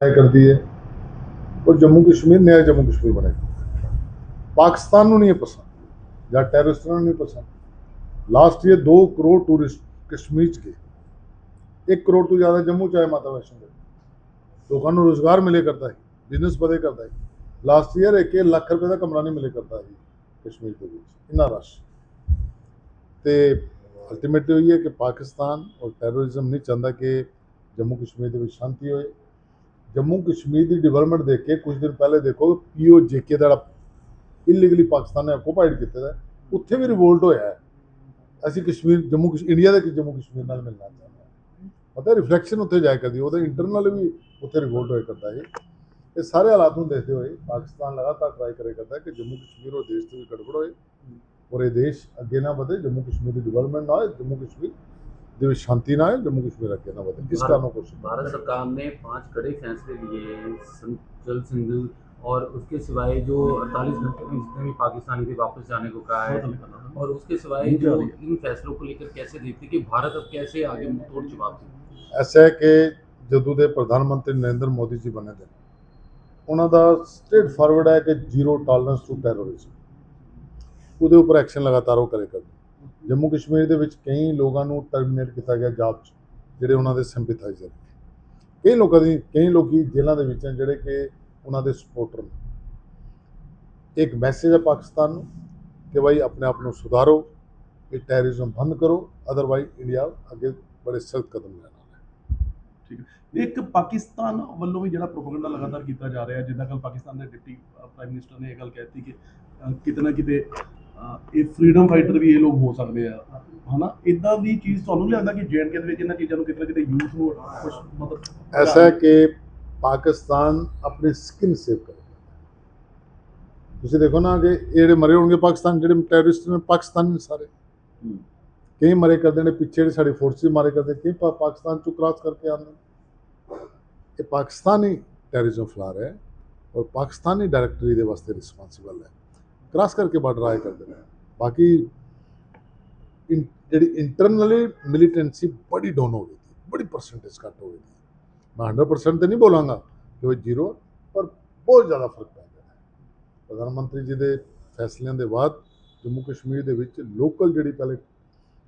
तय करती है और जम्मू कश्मीर नया जम्मू कश्मीर बनेगा ਪਾਕਿਸਤਾਨ ਨੂੰ ਨਹੀਂ ਇਹ ਪਸੰਦ ਜਾਂ ਟੈਰਰਿਸਟਾਂ ਨੂੰ ਨਹੀਂ ਪਸੰਦ last year 2 crore tourist Kashmir ਚ ਗਏ 1 ਕਰੋੜ ਤੋਂ ਜ਼ਿਆਦਾ ਜੰਮੂ ਚ ਆਏ ਮਾਤਾ ਵੈਸ਼ਨੋ ਦੇਵੀ ਲੋਕਾਂ ਨੂੰ ਰੋਜ਼ਗਾਰ ਮਿਲੇ ਕਰਦਾ ਹੈ ਬਿਜ਼ਨਸ ਵਧੇ ਕਰਦਾ ਹੈ ਲਾਸਟ ਈਅਰ 1 ਲੱਖ ਰੁਪਏ ਦਾ ਕਮਰਾ ਨਹੀਂ ਮਿਲੇ ਕਰਦਾ ਹੈ ਕਸ਼ਮੀਰ ਦੇ ਵਿੱਚ ਇੰਨਾ ਰਸ਼ ਤੇ ਅਲਟੀਮੇਟਲੀ ਹੋਈ ਹੈ ਕਿ ਪਾਕਿਸਤਾਨ ਔਰ ਟੈਰਰਿਜ਼ਮ ਨਹੀਂ ਚਾਹੁੰਦਾ ਕਿ ਜੰਮੂ ਕਸ਼ਮੀਰ ਦੇ ਵਿੱਚ ਸ਼ਾਂਤੀ ਹੋਏ ਜੰਮੂ ਕਸ਼ਮੀਰ ਦੀ ਡਿਵੈਲਪਮੈਂਟ ਦੇਖ ਕੇ ਕੁਝ ਦਿਨ ਪਹਿਲੇ ਦੇਖੋ ਪੀਓ ਜੇਕੇ ਦਾ ਜਿਹੜਾ ਇਲੀਗਲੀ ਪਾਕਿਸਤਾਨ ਨੇ ਆਕੂਪਾਈਡ ਕੀਤਾ ਹੈ ਉੱਥੇ ਵੀ ਰਿਵੋਲਟ ਹੋਇਆ ਹੈ। ਅਸੀਂ ਕਸ਼ਮੀਰ, ਜੰਮੂ ਇੰਡੀਆ ਦੇ ਜੰਮੂ ਕਸ਼ਮੀਰ ਨਾਲ ਮਿਲਣਾ ਚਾਹੁੰਦੇ ਹਾਂ। ਪਤਾ ਰਿਫਲੈਕਸ਼ਨ ਉੱਥੇ ਜਾਇਆ ਕਰਦੀ ਉਹਦਾ ਇੰਟਰਨਲ ਵੀ ਉੱਥੇ ਰਿਵੋਲਟ ਹੋਇਆ ਕਰਦਾ ਹੈ। ਇਹ ਸਾਰੇ ਹਾਲਾਤ ਨੂੰ ਦੇਖਦੇ ਹੋਏ ਪਾਕਿਸਤਾਨ ਲਗਾਤਾਰ ਟਰਾਈ ਕਰੇ ਕਰਦਾ ਹੈ ਕਿ ਜੰਮੂ ਕਸ਼ਮੀਰ ਉਹ ਦੇਸ਼ ਤੋਂ ਵੀ ਗੜਬੜ ਹੋਏ। ਔਰ ਇਹ ਦੇਸ਼ ਅੱਗੇ ਨਾ ਵਧੇ, ਜੰਮੂ ਕਸ਼ਮੀਰ ਦੀ ਡਿਵੈਲਪਮੈਂਟ ਨਾ ਹੋਏ, ਜੰਮੂ ਕਸ਼ਮੀਰ ਦੇ ਵਿੱਚ ਸ਼ਾਂਤੀ ਨਾ ਆਏ ਜੰਮੂ ਕਸ਼ਮੀਰ ਅੱਗੇ ਨਾ ਵਧੇ ਇਸ ਕਾਰਨ ਕੋਸ਼ਿਸ਼ भारत सरकार ने पांच कड़े फैसले लिए हैं सं- जल संधि और उसके सिवाय जो 48 घंटे में जितने भी पाकिस्तानी थे वापस जाने को कहा है और उसके सिवाय जो इन फैसलों को लेकर कैसे देखते कि भारत अब कैसे आगे मुंह तोड़ जवाब दे ਐਸਾ ਹੈ ਕਿ ਜਦੋਂ ਦੇ ਪ੍ਰਧਾਨ ਮੰਤਰੀ ਨਰਿੰਦਰ ਮੋਦੀ ਜੀ ਬਣੇ ਦੇ ਉਹਨਾਂ ਦਾ ਸਟੇਟ ਫਾਰਵਰਡ ਹੈ ਕਿ ਜ਼ੀਰੋ ਟੋਲਰੈਂਸ ਟੂ ਟੈਰਰਿਜ਼ਮ ਉਹਦੇ ਉੱਪਰ ਐਕਸ਼ਨ ਲਗਾਤਾਰ ਉਹ ਕਰੇ ਕਰਦੇ ਜੰਮੂ ਕਸ਼ਮੀਰ ਦੇ ਵਿੱਚ ਕਈ ਲੋਕਾਂ ਨੂੰ ਟਰਮੀਨੇਟ ਕੀਤਾ ਗਿਆ ਜੌਬ 'ਚ ਜਿਹੜੇ ਉਹਨਾਂ ਦੇ ਸਿੰਪੈਥਾਈਜ਼ਰ ਕਈ ਲੋਕਾਂ ਦੀ ਕਈ ਲੋਕੀ ਜੇਲ੍ਹਾਂ ਦੇ ਵਿੱਚ ਜਿਹੜੇ ਕਿ ਉਹਨਾਂ ਦੇ ਸਪੋਰਟਰ ਨੇ। ਇੱਕ ਮੈਸੇਜ ਹੈ ਪਾਕਿਸਤਾਨ ਨੂੰ ਕਿ ਭਾਈ ਆਪਣੇ ਆਪ ਨੂੰ ਸੁਧਾਰੋ ਇਹ ਟੈਰਰਿਜ਼ਮ ਬੰਦ ਕਰੋ ਅਦਰਵਾਈਜ਼ ਇੰਡੀਆ ਅੱਗੇ ਬੜੇ ਸਖਤ ਕਦਮ ਲੈਣਾ ਇੱਕ ਪਾਕਿਸਤਾਨ ਵੱਲੋਂ ਵੀ ਜਿਹੜਾ ਪ੍ਰੋਪਗੈਂਡਾ ਲਗਾਤਾਰ ਕੀਤਾ ਜਾ ਰਿਹਾ ਜਿੱਦਾਂ ਕੱਲ ਪਾਕਿਸਤਾਨ ਦੇ ਡਿਪਟੀ ਪ੍ਰਾਈਮ ਮਿਨਿਸਟਰ ਨੇ ਇਹ ਗੱਲ ਕਹਿਤੀ ਕਿ ਅਹ, ਕਿਤੇ ਨਾ ਕਿਤੇ ਇਹ ਫਰੀडम ਫਾਈਟਰ ਵੀ ਇਹ ਲੋਕ ਹੋ ਸਕਦੇ ਆ ਹਨਾ? ਇਦਾਂ ਦੀ ਚੀਜ਼ ਤੁਹਾਨੂੰ ਲੱਗਦਾ ਕਿ ਜੇਐਨਕੇ ਦੇ ਵਿੱਚ ਇਹਨਾਂ ਚੀਜ਼ਾਂ ਨੂੰ ਕਿਤੇ ਨਾ ਕਿਤੇ ਯੂਜ਼ ਹੋ ਮਤਲਬ ਐਸਾ ਹੈ ਕਿ ਪਾਕਿਸਤਾਨ ਆਪਣੇ ਸਕਿਨ ਸੇਵ ਕਰੇ ਤੁਸੀਂ ਦੇਖੋ ਨਾ ਕਿ ਜਿਹੜੇ ਮਰੇ ਹੋਣਗੇ ਪਾਕਿਸਤਾਨ ਜਿਹੜੇ ਟੈਰਰਿਸਟ ਨੇ ਪਾਕਿਸਤਾਨ ਨੇ ਸਾਰੇ। ਕਈ ਮਰੇ ਕਰਦੇ ਨੇ ਪਿੱਛੇ ਜਿਹੜੇ ਸਾਡੇ ਫੋਰਸ ਵੀ ਮਾਰੇ ਕਰਦੇ ਕਈ ਪਾਕਿਸਤਾਨ ਚੋਂ ਕ੍ਰਾਸ ਕਰਕੇ ਆਉਂਦੇ ਇਹ ਪਾਕਿਸਤਾਨੀ ਟੈਰਰਿਜ਼ਮ ਫਲਾ ਰਿਹਾ ਹੈ ਔਰ ਪਾਕਿਸਤਾਨੀ ਡਾਇਰੈਕਟਰੀ ਦੇ ਵਾਸਤੇ ਰਿਸਪਾਂਸੀਬਲ ਹੈ। ਕ੍ਰਾਸ ਕਰਕੇ ਬਾਰਡਰ ਆਏ ਕਰਦੇ ਨੇ ਬਾਕੀ ਇਨ- ਜਿਹੜੀ ਇੰਟਰਨਲੀ ਮਿਲੀਟੈਂਸੀ ਬੜੀ ਡਾਊਨ ਹੋ ਗਈ ਸੀ ਬੜੀ ਪਰਸੈਂਟੇਜ ਘੱਟ ਹੋ ਗਈ ਸੀ ਮੈਂ 100% ਤੇ ਨਹੀਂ ਬੋਲਾਂਗਾ ਕਿ ਉਹ ਜ਼ੀਰੋ ਪਰ ਬਹੁਤ ਜ਼ਿਆਦਾ ਫਰਕ ਪੈ ਗਿਆ ਹੈ ਪ੍ਰਧਾਨ ਮੰਤਰੀ ਜੀ ਦੇ ਫੈਸਲਿਆਂ ਦੇ ਬਾਅਦ ਜੰਮੂ ਕਸ਼ਮੀਰ ਦੇ ਵਿੱਚ ਲੋਕਲ ਜਿਹੜੀ ਪਹਿਲੇ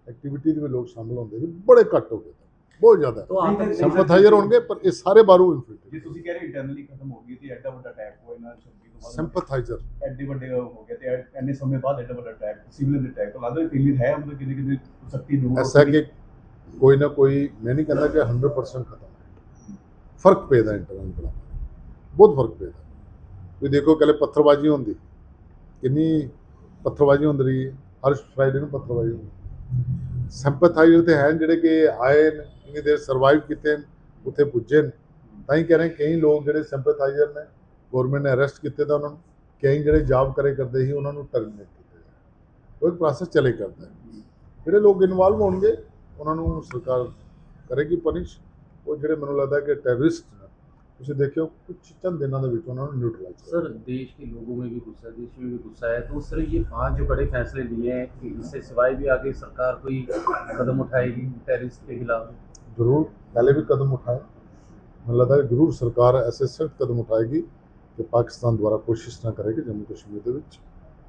ਐਕਟੀਵਿਟੀ ਦੇ ਵਿੱਚ ਲੋਕ ਸ਼ਾਮਲ ਹੁੰਦੇ ਸੀ ਬੜੇ ਘੱਟ ਹੋ ਗਏ ਬਹੁਤ ਜ਼ਿਆਦਾ तो आप नहीं, ਸਿੰਪਥਾਈਜ਼ਰ ਹੋਣਗੇ ਪਰ ਇਹ ਸਾਰੇ ਬਾਹਰੋਂ ਇਨਫਿਲਟ੍ਰੇਟ ਜੇ ਤੁਸੀਂ ਕਹਿ ਰਹੇ ਇੰਟਰਨਲੀ ਖਤਮ ਹੋ ਗਈ ਤੇ ਐਡਾ ਵੱਡਾ ਅਟੈਕ ਹੋਇਆ ਇਹਨਾਂ 26 ਤੋਂ ਬਾਅਦ ਸਿੰਪਥਾਈਜ਼ਰ ਐਡੇ ਵੱਡੇ ਹੋ ਗਏ ਤੇ ਐਨੇ ਸਮੇਂ ਬਾਅਦ ਐਡਾ ਵੱਡਾ ਅਟੈਕ ਸਿਵਲ ਅਟੈਕ ਤੋਂ ਲੱਗਦਾ ਫੀਲਿੰਗ ਹੈ ਮਤਲਬ ਕਿਤੇ ਕਿਤੇ ਸ਼ਕਤੀ ਨੂੰ ਐਸਾ ਕਿ ਕੋਈ ਨਾ ਕੋਈ ਮੈਂ ਨਹੀਂ ਕਹਿੰਦਾ ਕਿ 100% ਖਤਮ ਫ਼ਰਕ ਪੈਦਾ ਇੰਟਰਨਲ ਬੜਾ ਬਹੁਤ ਫ਼ਰਕ ਪੈਦਾ ਤੁਸੀਂ ਦੇਖੋ ਕੱਲੇ ਪੱਥਰਬਾਜ਼ੀ ਹੁੰਦੀ। ਕਿੰਨੀ ਪੱਥਰਬਾਜ਼ੀ ਹੁੰਦੀ ਰਹੀ ਹਰ ਫਰਾਈਡੇ ਨੂੰ ਪੱਥਰਬਾਜ਼ੀ ਹੁੰਦੀ ਸਿੰਪਥਾਈਜ਼ਰ ਤੇ ਹੈ ਜਿਹੜੇ ਕਿ ਆਏ ਨੇ ਇੰਨੀ ਦੇਰ ਸਰਵਾਈਵ ਕੀਤੇ ਉੱਥੇ ਪੁੱਜੇ ਨੇ। ਤਾਂ ਹੀ ਕਹਿ ਰਹੇ ਕਈ ਲੋਕ ਜਿਹੜੇ ਸਿੰਪਥਾਈਜ਼ਰ ਨੇ ਗਵਰਨਮੈਂਟ ਨੇ ਅਰੈਸਟ ਕੀਤੇ ਤਾਂ ਉਹਨਾਂ ਨੂੰ ਕਈ ਜਿਹੜੇ ਜੌਬ ਕਰੇ ਕਰਦੇ ਸੀ ਉਹਨਾਂ ਨੂੰ ਟਰਮੀਨੇਟ ਕੀਤਾ ਉਹ ਇੱਕ ਪ੍ਰੋਸੈਸ ਚਲੇ ਕਰਦਾ ਹੈ ਜਿਹੜੇ ਲੋਕ ਇਨਵੋਲਵ ਹੋਣਗੇ ਉਹਨਾਂ ਨੂੰ ਸਰਕਾਰ ਕਰੇਗੀ ਪਨਿਸ਼ ਉਹ ਜਿਹੜੇ ਮੈਨੂੰ ਲੱਗਦਾ ਕਿ ਟੈਰਰਿਸਟ ਨੇ ਤੁਸੀਂ ਦੇਖਿਓ ਕੁਝ ਚੰਦ ਦਿਨਾਂ ਦੇ ਵਿੱਚ ਉਹਨਾਂ ਨੂੰ ਨਿਊਟਰਲਾਈਜ਼ सर देश के लोगों में भी गुस्सा है देश में भी गुस्सा है तो सर ये पांच जो बड़े फैसले लिए हैं कि इससे सिवाय भी आगे सरकार कोई कदम उठाएगी टेररिस्ट के खिलाफ ਜ਼ਰੂਰ ਪਹਿਲੇ ਵੀ ਕਦਮ ਉਠਾਏ ਮੈਨੂੰ ਲੱਗਦਾ ਕਿ ਜ਼ਰੂਰ ਸਰਕਾਰ ਐਸੇ ਸਖਤ ਕਦਮ ਉਠਾਏਗੀ ਕਿ ਪਾਕਿਸਤਾਨ ਦੁਆਰਾ ਕੋਸ਼ਿਸ਼ ਨਾ ਕਰੇ ਕਿ ਜੰਮੂ ਕਸ਼ਮੀਰ ਦੇ ਵਿੱਚ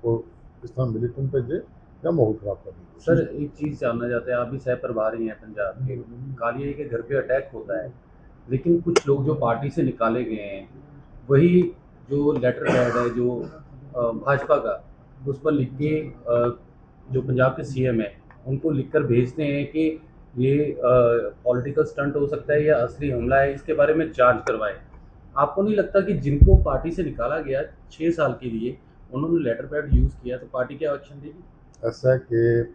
ਉਹ ਇਸ ਤਰ੍ਹਾਂ ਮਿਲੀਟੈਂਟ ਭੇਜੇ ਜਾਂ ਮਾਹੌਲ ਖਰਾਬ ਕਰੇ सर एक चीज़ जानना चाहते हैं आप भी सह प्रभारी हैं पंजाब के कालिया के घर पे अटैक होता है लेकिन कुछ लोग जो पार्टी से निकाले गए हैं वही जो लेटर पैड है जो अ, भाजपा का उस पर लिख के अ, जो पंजाब के सीएम है उनको लिखकर भेजते हैं कि ये पॉलिटिकल स्टंट हो सकता है या असली हमला है इसके बारे में जांच करवाएं आपको नहीं लगता कि जिनको पार्टी से निकाला गया छः साल के लिए उन्होंने लेटर पैड यूज़ किया तो पार्टी क्या एक्शन देगी ऐसा है कि